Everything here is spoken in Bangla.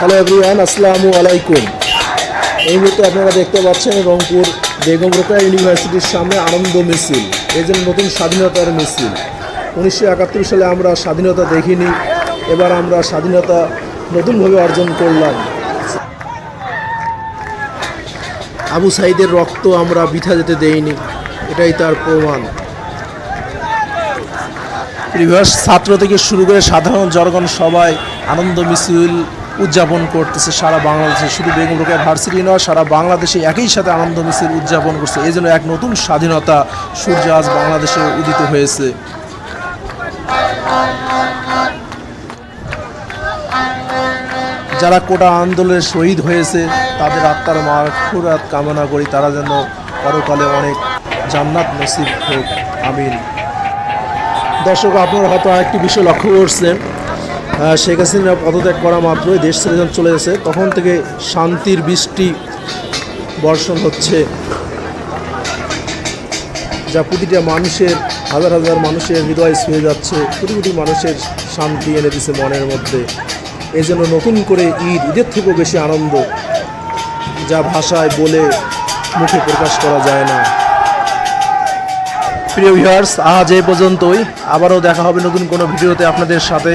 হ্যালো এভরিওয়ান আসসালামু আলাইকুম এই মুহূর্তে আপনারা দেখতে পাচ্ছেন রংপুর বেগম রোকেয়া ইউনিভার্সিটির সামনে আনন্দ মিছিল এই জন্য নতুন স্বাধীনতার মিছিল। উনিশশো একাত্তর সালে আমরা স্বাধীনতা দেখিনি, এবার আমরা স্বাধীনতা নতুনভাবে অর্জন করলাম। আবু সাইদের রক্ত আমরা বিঠা যেতে দেইনি, এটাই তার প্রমাণ। প্রিভিয়াস ছাত্র থেকে শুরু করে সাধারণ জনগণ সবাই আনন্দ মিছিল উদযাপন করতেছে সারা বাংলাদেশে। শুধু রোকেয়া ভার্সিটি নয়, সারা বাংলাদেশে একই সাথে আনন্দ মিছিল উদযাপন করছে। এই জন্য এক নতুন স্বাধীনতা সূর্য আজ বাংলাদেশে উদিত হয়েছে। যারা কোটা আন্দোলনে শহীদ হয়েছে, তাদের আত্মার মাফুরাত কামনা করি। তারা যেন পরকালে অনেক জান্নাত নসিব হোক। আমিন। দর্শক, আপনারা হয়তো আরেকটি বিষয় লক্ষ্য করছেন। শেখ হাসিনা পদত্যাগ করা মাত্রই দেশ ছেড়ে যখন চলে গেছে। তখন থেকে শান্তির বৃষ্টি বর্ষণ হচ্ছে। যা প্রতিটা মানুষের, হাজার হাজার মানুষের হৃদয় ছুঁয়ে যাচ্ছে। কোটি কোটি মানুষের শান্তি এনে দিছে মনের মধ্যে। এই জন্য নতুন করে ঈদ, ঈদের থেকেও বেশি আনন্দ। যা ভাষায় বলে মুখে প্রকাশ করা যায় না। প্রিয় ভিউয়ার্স আজ এই পর্যন্তই। আবারও দেখা হবে নতুন কোনো ভিডিওতে আপনাদের সাথে।